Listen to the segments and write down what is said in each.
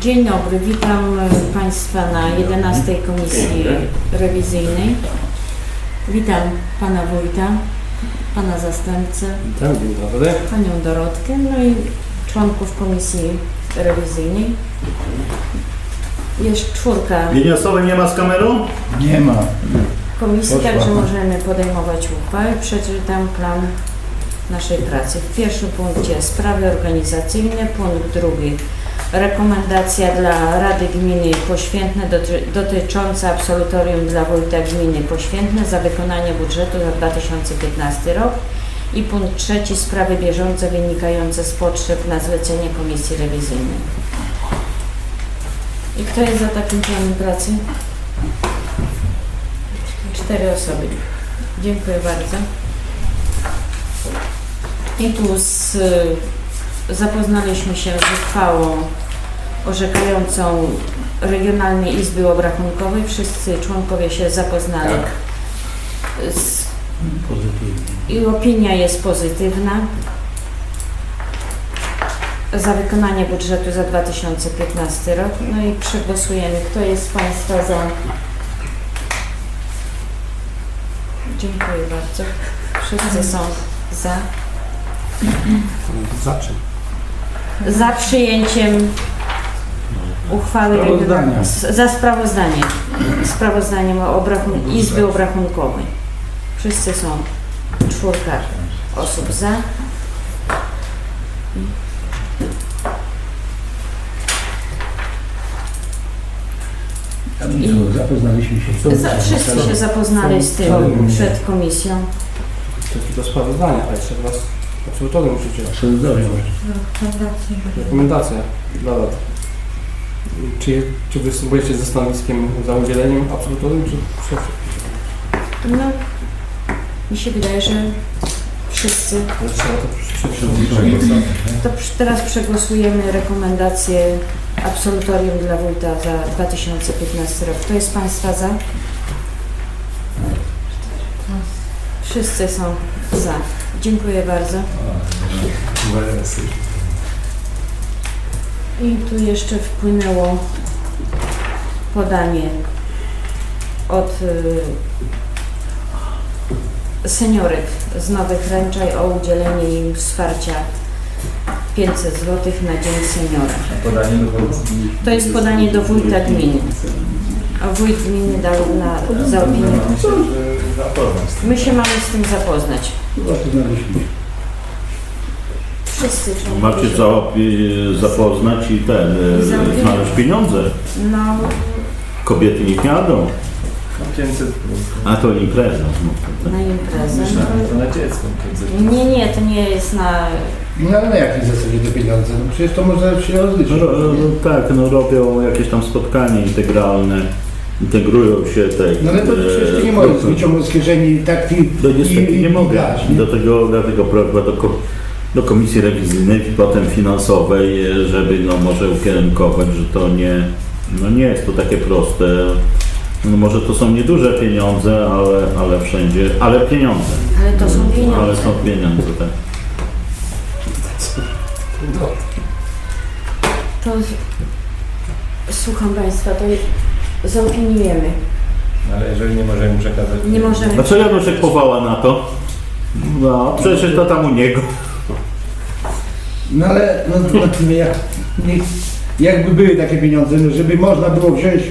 Dzień dobry, witam e, Państwa na 11 Komisji Rewizyjnej. Witam Pana Wójta, Pana Zastępcę, Witam, dzień dobry. Panią Dorotkę, no i członków Komisji Rewizyjnej. Jest czwórka Linii osoby nie ma z kamerą? Nie ma. komisji, Poszła. także możemy podejmować uchwały. Przeczytam plan naszej pracy. W pierwszym punkcie sprawy organizacyjne, punkt drugi rekomendacja dla Rady Gminy Poświętne doty- dotycząca absolutorium dla wójta gminy Poświętne za wykonanie budżetu za 2015 rok i punkt trzeci sprawy bieżące wynikające z potrzeb na zlecenie Komisji Rewizyjnej. I kto jest za takim planem pracy? Cztery osoby. Dziękuję bardzo. I tu z, zapoznaliśmy się z uchwałą orzekającą Regionalnej Izby Obrachunkowej. Wszyscy członkowie się zapoznali. Z, I opinia jest pozytywna. Za wykonanie budżetu za 2015 rok. No i przegłosujemy. Kto jest z Państwa za? Dziękuję bardzo. Wszyscy są za. Za czym? Za przyjęciem uchwały Sprawozdania. z- za sprawozdaniem. Sprawozdaniem o obrachun- Izby Obrachunkowej. Wszyscy są czwórka osób za. I zapoznaliśmy się. za wszyscy się zapoznali z tym przed komisją. To jest tylko sprawozdanie, a jeszcze raz absolutorium musicie. Absolutorium. Rekomendacja dla rad. Czy, czy występujecie ze stanowiskiem za udzieleniem absolutorium, czy? No, mi się wydaje, że wszyscy. To teraz przegłosujemy rekomendację absolutorium dla wójta za 2015 rok. Kto jest Państwa za? Wszyscy są za. Dziękuję bardzo. I tu jeszcze wpłynęło podanie od y, seniorek z Nowych Ręczaj o udzielenie im wsparcia 500 zł na Dzień Seniora. Podanie do. To jest podanie do wójta gminy. A wójt gminy dał na, za opinię. Myślę, że zapoznam z tym. My się mamy z tym zapoznać. Zapoznaliśmy się. Wszyscy członkowie. Macie za, opi- zapoznać i ten, e, znaleźć pieniądze. No, Kobiety niech jadą, 500 plus. a to impreza. znów. na imprezę. Myślałem, to na dziecko 500 Nie, nie, to nie jest na... No ale na jakiej zasadzie te pieniądze? No przecież to może się No, rozliczyć. ro- no, tak, no robią jakieś tam spotkanie integralne, integrują się te... No ale to przecież ty nie e, możesz wyciągnąć z kieszeni tak i, No niestety i, nie i mogę. dać, nie? Do tego, dlatego prośba do, ko- do komisji rewizyjnej i potem finansowej, e, żeby no może ukierunkować, że to nie, no nie jest to takie proste. No może to są nieduże pieniądze, ale, ale wszędzie, ale pieniądze. Ale to są Ale pieniądze. są pieniądze, tak. To słucham Państwa, to zaopiniujemy. Ale jeżeli nie możemy przekazać... Nie możemy. A co Januszek powoła na to? No, przecież to tam u niego. No ale no, no, jak, nie, jakby były takie pieniądze, no, żeby można było wziąć,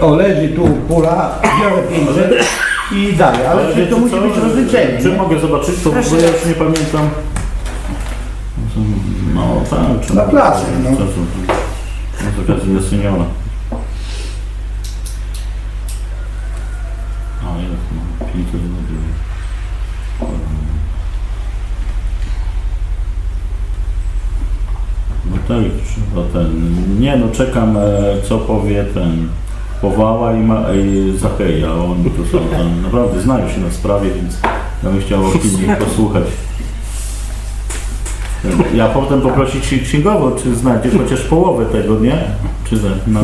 o leży tu pula, biorę 500 i dalej, ale, to musi co? być rozliczenie. Czy nie? mogę zobaczyć to, Proszę bo ja już nie pamiętam. No tak. czy Na placu, no. To? No, Z okazji dla seniora. A jest, no. 500 zł. No tak, trzeba ten... Nie no, czekam e, co powie ten... Powała i, ma, i Zacheja. Oni to są tam, naprawdę znają się na sprawie, więc ja bym chciał opinii posłuchać. Ja potem poprosić się księgowo, czy znajdzie chociaż połowę tego, nie? Czy, za- no.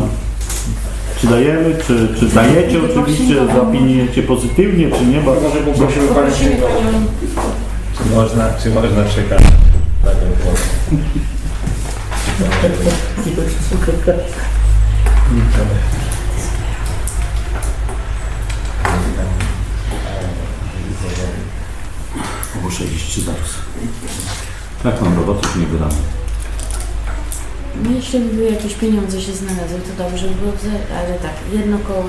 Czy dajemy, czy, czy dajecie oczywiście, zaopiniujecie pozytywnie, czy nie, bo Może poprosimy Panią Czy można, czy można przekazać taką kwotę? Muszę iść zaraz. Tak mam robotę, nie gram. No jeśli by jakieś pieniądze się znalazły, to dobrze by było, ale tak, jedno koło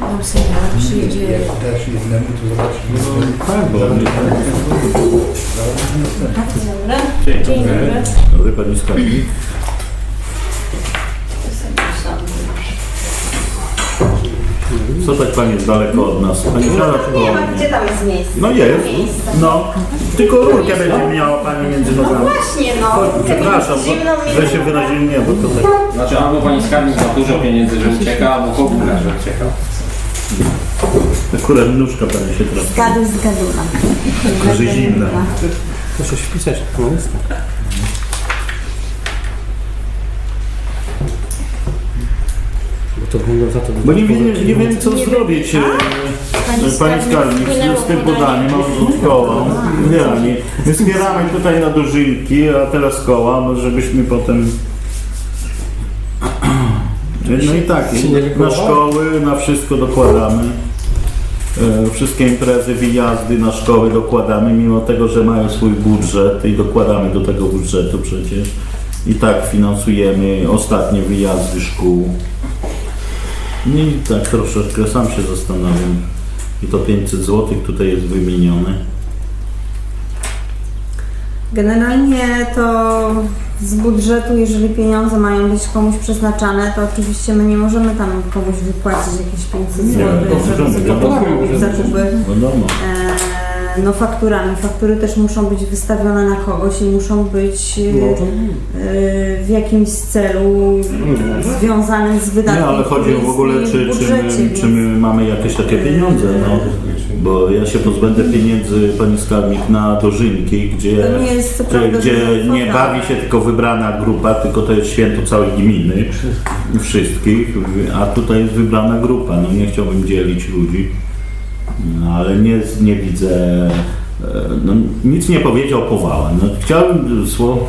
dom seniora przyjedzie. Jak jednemu, to zobaczymy. Tak, bo Dobra, dzień dobry. Dobry pani skarbnik. Co tak pani jest daleko od nas? Pani siada Nie tylko... ma, gdzie tam jest miejsce? No jest. Miejsce. No. Tylko rurkę będzie miała pani między No nogami. właśnie, no. Przepraszam, Zimno bo, mi że się wyrazili nie, bo to tak... Znaczy albo pani skarbnik ma dużo pieniędzy, że ucieka, albo kobura, że ucieka. Akurat nóżka pani się trafi. Zgadu z gadula. Tylko, że zimna. Proszę wpisać na to będą za to... Bo nie, wiem- nie wiem co zrobić. e, Pani skarbnik z tym podaniem, mam od koła. Nie, nie. My zbieramy tutaj na dożynki, a teraz koła, no żebyśmy potem... No i tak, Się nie na wykołało? szkoły, na wszystko dokładamy. E, Wszystkie imprezy, wyjazdy na szkoły dokładamy, mimo tego, że mają swój budżet i dokładamy do tego budżetu przecież. I tak finansujemy ostatnie wyjazdy szkół. No I tak troszeczkę sam się zastanawiam. I to 500 zł tutaj jest wymienione. Generalnie to z budżetu, jeżeli pieniądze mają być komuś przeznaczane, to oczywiście my nie możemy tam komuś wypłacić jakieś 500 Nie, zł, żeby no fakturami. Faktury też muszą być wystawione na kogoś i muszą być No to... e, w jakimś celu związanym z wydatkiem. Nie, ale chodzi który w ogóle, czy, czy, my, więc- czy my mamy jakieś takie pieniądze, no. Bo ja się pozbędę pieniędzy, pani skarbnik, na dożynki, gdzie, To nie jest gdzie, prawda gdzie duża nie bawi się tylko wybrana grupa, tylko to jest święto całej gminy, wszystkich, a tutaj jest wybrana grupa. No nie chciałbym dzielić ludzi, no, ale nie, nie widzę, e, no, nic nie powiedział Powała. No, chciałbym słowo...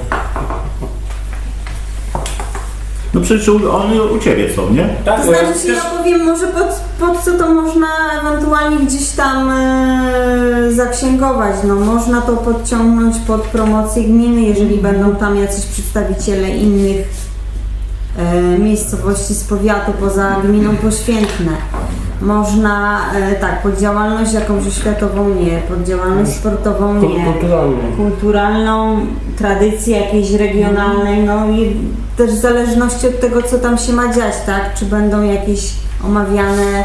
No przecież oni u Ciebie są, nie? Tak, To bo ja znaczy, też... ja powiem może pod, pod co to można ewentualnie gdzieś tam e, zaksięgować. No, można to podciągnąć pod promocję gminy, jeżeli będą tam jacyś przedstawiciele innych e, miejscowości z powiatu poza gminą Poświętne. Można, e, tak, pod działalność jakąś oświatową nie, pod działalność sportową nie Kulturalnie. kulturalną, tradycji jakiejś regionalnej, no i też w zależności od tego, co tam się ma dziać, tak? Czy będą jakieś omawiane,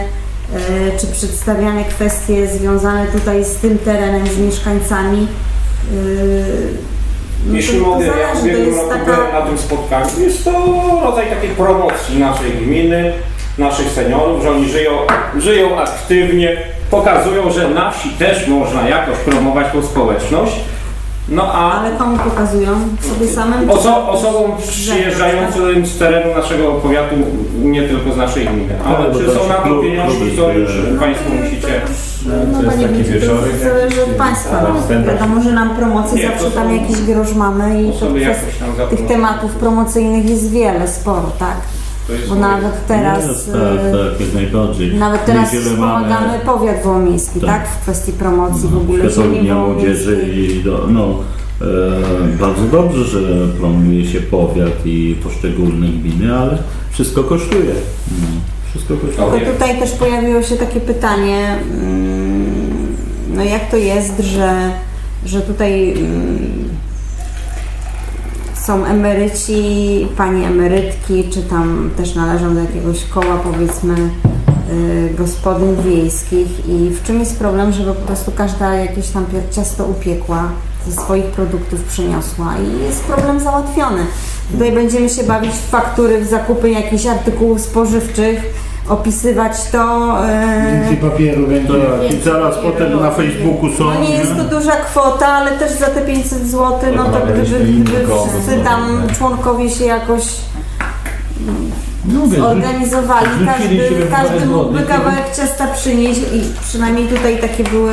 e, czy przedstawiane kwestie związane tutaj z tym terenem, z mieszkańcami. E, no Jeśli to, to mogę, ja w zależy, to ubiegłym jest roku taka... byłem na tym spotkaniu. Jest to rodzaj takiej promocji naszej gminy, naszych seniorów, że oni żyją, żyją aktywnie, pokazują, że na wsi też można jakoś promować tą społeczność. No a Ale komu pokazują? Sobie samym? oso, osobom przyjeżdżającym z terenu naszego powiatu, nie tylko z naszej gminy. Ale Ale czy są na to pieniążki, to już. Państwo musicie... No, To jest panie taki Wójcie, to wieczorek zależy od jakiś, Państwa. a No, wiadomo, że nam promocji Nie, to zawsze tam jakiś grosz mamy i to Osoby kwestia jakoś tam tych zaproszone. tematów promocyjnych jest wiele, sporo, tak? Bo nawet teraz, Jest, tak, tak, jak najbardziej. nawet teraz Niedzielę wspomagamy mamy powiat wołomiejski, Tak. tak? W kwestii promocji w ogóle Światowy ziemi Dnia Młodzieży i do, no, e, bardzo dobrze, że promuje się powiat i poszczególne gminy, ale wszystko kosztuje. No, wszystko kosztuje. Tylko tutaj też pojawiło się takie pytanie, mm, no jak to jest, że, że tutaj mm, są emeryci, panie emerytki, czy tam też należą do jakiegoś koła powiedzmy y, gospodyń wiejskich. I w czym jest problem, żeby po prostu każda jakieś tam ciasto upiekła, ze swoich produktów przyniosła? I jest problem załatwiony. Tutaj będziemy się bawić w faktury, w zakupy jakichś artykułów spożywczych, opisywać to. y, Więcej papieru będzie. Tak, I zaraz potem na Facebooku są. no nie jest to duża kwota, ale też za te 500 zł, no to gdyby, gdyby wszyscy tam członkowie się jakoś No zorganizowali, każdy, każdy mógłby kawałek ciasta przynieść i przynajmniej tutaj takie były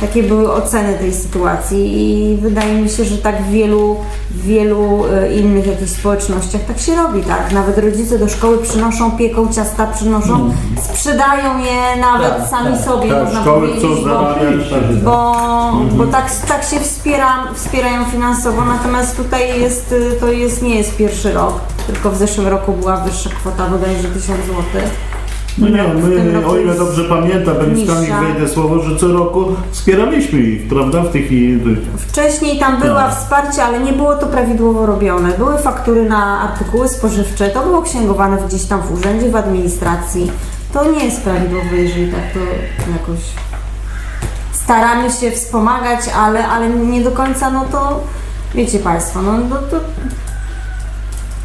takie były oceny tej sytuacji i wydaje mi się, że tak w wielu, w wielu e, innych jakichś społecznościach tak się robi, tak? Nawet rodzice do szkoły przynoszą pieką ciasta, przynoszą, sprzedają je nawet Tak, sami tak. sobie, Tak, można szkoły powiedzieć, chcą bo, zarabiać. tak. bo, bo tak, tak się wspiera, wspierają finansowo, natomiast tutaj jest, y, to jest, nie jest pierwszy rok, tylko w zeszłym roku była wyższa kwota, bodajże 1000 zł. No nie, my, o ile dobrze pamiętam, Beniskami wejdę słowo, że co roku wspieraliśmy ich, prawda, w tych. Wcześniej tam była Tak. wsparcie, ale nie było to prawidłowo robione. Były faktury na artykuły spożywcze, to było księgowane gdzieś tam w urzędzie, w administracji. To nie jest prawidłowe, jeżeli tak to jakoś staramy się wspomagać, ale, ale nie do końca, no to wiecie Państwo, no, no to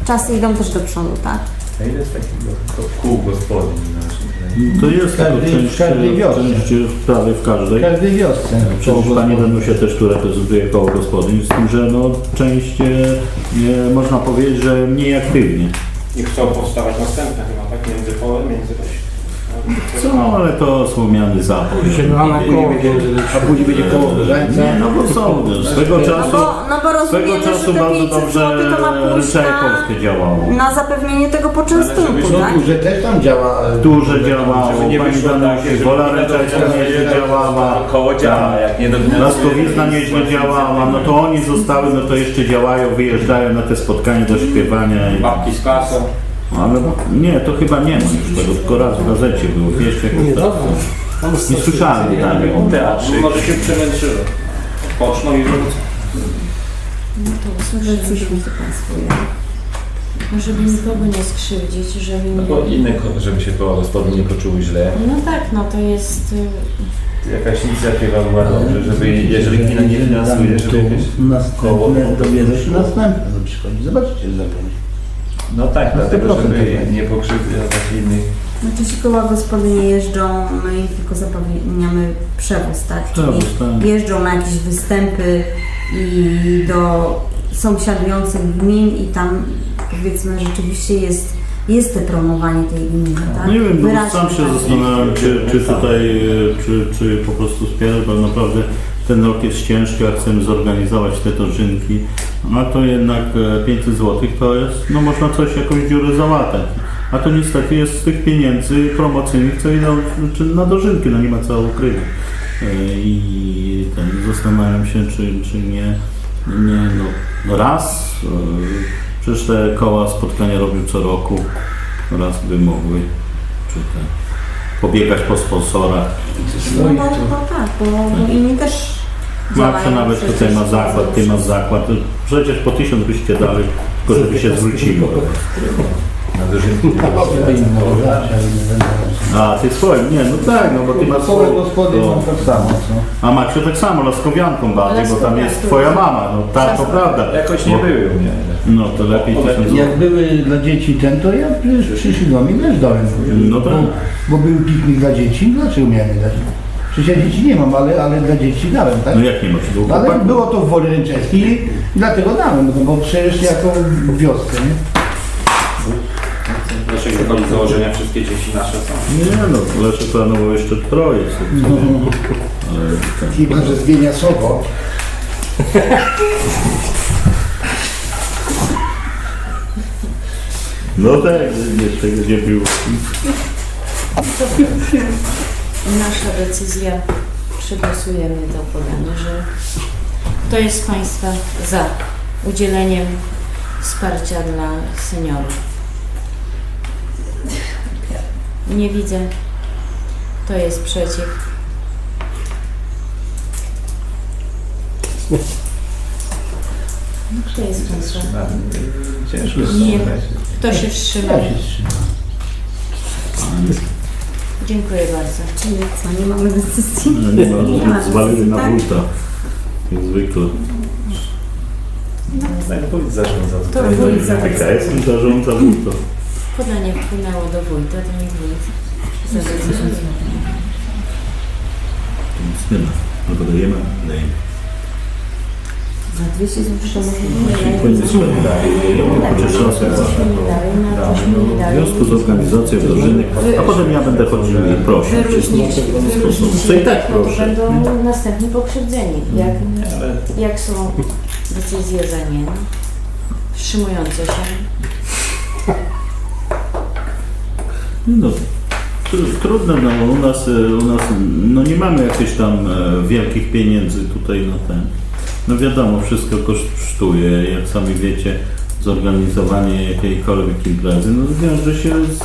czasy idą też do przodu, tak? A ile jest takiego kół gospodyń naszych? To jest Każdej- tylko część, w każdej wiosce. część prawie w W każdej. każdej wiosce. Przecież Pani Danusia też tu reprezentuje koło gospodyń, z tym, że no, część, e, można powiedzieć, że mniej aktywnie. I chcą powstawać następne chyba, tak? Między polem, między Co, ale to słomiany zapach. Się dwa na koło będzie A później będzie koło Brzańca. Nie, no bo są, swego No czasu, bo, no bo swego rozumiemy, że czasu te bardzo 500 dobrze zł to ma pójść Ryczaj na, Polskie działało. na zapewnienie tego poczęstunku, No tak? duże też tam działa. e, Duże działało, Żeby nie Pani wyszło tak, Danusi, żeby Wola nie nieźle działała. Koło działa, jak nie Laskowizna nieźle działała, no to oni zostały, no to jeszcze działają, wyjeżdżają na te spotkania do śpiewania. I... babki z klasą. Ale nie, to chyba nie ma już tego, tylko raz w gazecie było, wiesz, Nie, jak dobrze. Tam Nie słyszałem pytania. Teatrzyk. Może się przemęczyły. Odpoczną i wrócą. No to usłyszeliśmy, no, żeby nikogo nie skrzywdzić, żeby No nie... bo inne, ko- żeby się koło gospodyń nie poczuły źle. No tak, no to jest... y, Jakaś inicjatywa była dobrze, żeby jeżeli gmina nie finansuje, żeby jakieś... koło- Następne, dowiedzą się następne, to przychodzi. Zobaczycie zrobić. No tak, dlatego 100% żeby tak. nie pokrzywdzać innych. Znaczy się koła gospodynie jeżdżą, my im tylko zapewniamy przewóz, tak? Przewóz, Czyli tak. jeżdżą na jakieś występy i do sąsiadujących gmin i tam powiedzmy rzeczywiście jest, jest te promowanie tej gminy, tak? No nie wiem, bo Wyraźnie sam się tak. zastanawiam, czy, czy tutaj, e, czy, czy po prostu wspierać, bo naprawdę ten rok jest ciężki, a chcemy zorganizować te dożynki, no to jednak e, 500 zł to jest, no można coś, jakąś dziurę załatać. A to niestety jest z tych pieniędzy promocyjnych, co idą czy na dożynki, no nie ma co ukrywać. E, I ten, zastanawiam się, czy, czy nie, nie no, no raz, e, przecież te koła spotkania robią co roku, raz by mogły, czy te, pobiegać po sponsorach. No, no, no tak, bo, bo inni też Marcia działają nawet przecież tutaj ma zakład, ty masz zakład, przecież po tysiąc byście dali, tylko żeby się dożynki. A, ty swoim, nie, no tak, no bo ty masz swoje. gospodyń to- mam tak? A Macie tak samo, laskowianką bardziej, bo tam jest twoja mama, no tak, to prawda. Jakoś nie Bo- były u mnie. No to lepiej. Jak były dla dzieci ten, to ja przecież przyszedłem i też dałem. No tak. Bo, bo był piknik dla dzieci, dlaczego miałem nie dać? Przecież ja dzieci nie mam, ale, ale dla dzieci dałem, tak? No jak nie masz długo? Ale było to w Woli Ręczewskiej i dlatego dałem, no bo przecież jako wioskę, nie? Naszego woli założenia wszystkie dzieci nasze są. Nie no, Leszek planował jeszcze troje. No, Ale ten- chyba, że zmienia słowo. No tak, jeszcze gdzie było. nasza decyzja, przegłosujemy to podanie, że kto jest z Państwa za udzieleniem wsparcia dla seniorów. Nie widzę. Kto jest przeciw? Kto jest z Państwa? Ciężko jest Nie. Kto się wstrzymał? Ja się wstrzymam. Dziękuję bardzo. Czyli co, nie mamy decyzji? No nie ma, Nie no, zwalili na tak? wójta. Jak zwykle. Tak, wójt zarządza To wójt No, zarządza. Taka jestem zarządca wójta. Podanie wpłynęło do wójta, to niech wójt zadecyduje. Nic nie ma. No podajemy, dajemy. Za 200 zł to może w związku z organizacją wdrożenia, a potem ja będę chodził i prosił. Wyróżnić, wyróżnić To i tak proszę. będą następnie pokrzywdzeni. Jak, jak są decyzje za nie, wstrzymujące się. No, tru- trudno, no u nas, e, u nas no nie mamy jakichś tam e, wielkich pieniędzy tutaj na ten. No wiadomo, wszystko kosztuje, jak sami wiecie, zorganizowanie jakiejkolwiek imprezy, no wiąże się z,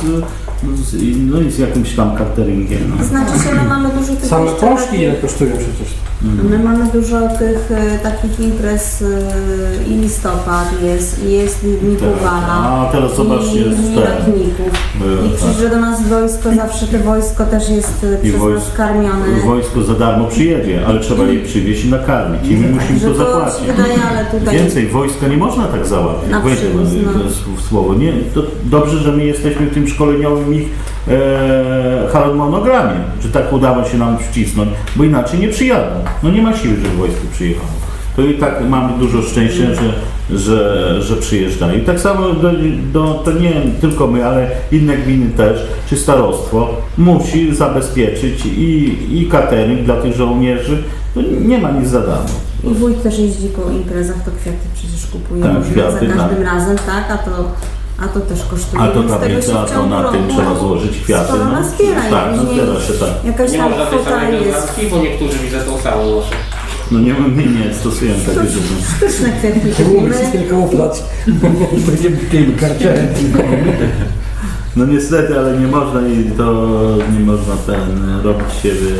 z, no, i z jakimś tam cateringiem. No. Znaczy się, my mamy dużo tych Same jeszcze takich- ile kosztują przecież? My mamy dużo tych e, takich imprez e, i listopad jest, i jest Mikołana. A teraz zobaczcie, i jest Dni ten. Lotników. e, I tak. przyjdzie do nas wojsko, zawsze te wojsko też jest e, I przez nas karmione. Wojsko za darmo przyjedzie, ale trzeba je przywieźć i nakarmić i my musimy Że to to zapłacić. tutaj Więcej wojska nie można tak załatwić. Na Wejdę w- no. słowo. Nie, to dobrze, że my jesteśmy w tym szkoleniowym ich e, harmonogramie, że tak udało się nam wcisnąć, bo inaczej nie przyjadą. No nie ma siły, żeby wojsko przyjechało. To i tak mamy dużo szczęścia, że, że, że przyjeżdżają. I tak samo do, do, to nie tylko my, ale inne gminy też, czy starostwo musi zabezpieczyć i, i catering dla tych żołnierzy. To nie ma nic za darmo. I wójt też jeździ po imprezach, to kwiaty przecież kupuje Tak, kwiaty, za każdym tak. razem, tak? A to, a to też kosztuje. A to więc tego się tablica, w to ciągu na tym roku trzeba złożyć kwiaty. Sporo No. nazbiera i Tak, no później się tak. jakaś Nie tam można tej kwota samej jest. wiązanki, bo niektórzy widzę tą samą noszą. No nie, my nie stosujemy takiej rzeczy. Sztuczne kwiatki Nie kupimy. mówię z kamuflacji. Będziemy tym karcerem. No niestety, ale nie można i to nie można ten robić siebie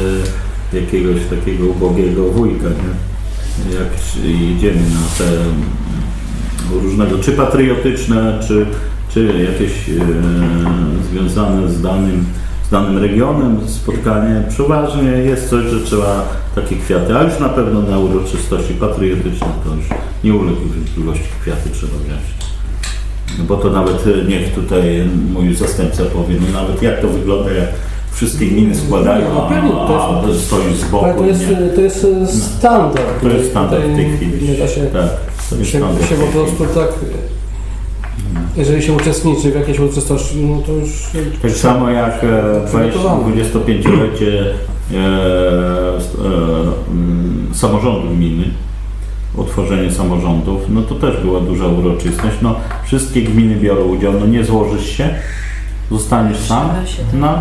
jakiegoś takiego ubogiego wujka, nie? Jak idziemy na te różnego, czy patriotyczne, czy, czy jakieś e, związane z danym, z danym regionem spotkanie, przeważnie jest coś, że trzeba takie kwiaty, a już na pewno na uroczystości patriotyczne to już nie uległ wątpliwości kwiaty trzeba wziąć. No bo to nawet niech tutaj mój zastępca powie, no nawet jak to wygląda, jak wszystkie gminy składają, No, a, a, a stoi z boku. Ale to jest, nie? to jest standard. To jest standard w tej chwili. Tak, to się, się po prostu tak... Jeżeli się uczestniczy w jakiejś uroczystości, no to już... Tak samo jak e, Przygotowane. 25-lecie e, e, mm, samorządu gminy, utworzenie samorządów, no to też była duża uroczystość. No, wszystkie gminy biorą udział, no nie złożysz się, zostaniesz sam. No,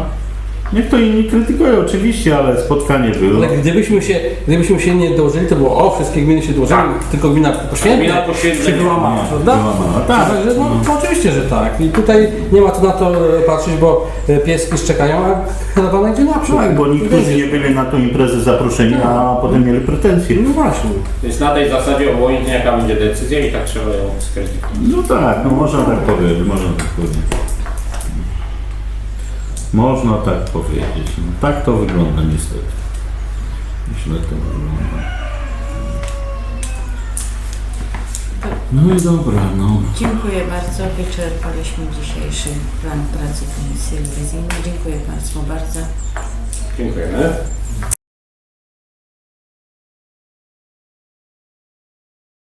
niech to inni krytykują oczywiście, ale spotkanie było. Ale gdybyśmy się, gdybyśmy się nie dołożyli, to było o, wszystkie gminy się dołożyły, tylko gmina poświętna Gmina się wyłamała, prawda? wyłamała, tak. Także, no, to oczywiście, że tak. I tutaj nie ma co na to e, patrzeć, bo e, pieski szczekają, a karawana idzie naprzód. Tak, bo niektórzy nie byli na tą imprezę zaproszeni, a potem mieli pretensje. No właśnie. Więc na tej zasadzie obojętnie jaka będzie decyzja i tak trzeba ją skrytykować. No tak, no można tak powiedzieć, można tak powiedzieć. Można tak powiedzieć. No, tak to wygląda niestety. Źle to wygląda. No i dobra, no. Dziękuję bardzo. Wyczerpaliśmy dzisiejszy plan pracy Komisji Rewizyjnej. Dziękuję Państwu bardzo. Dziękujemy.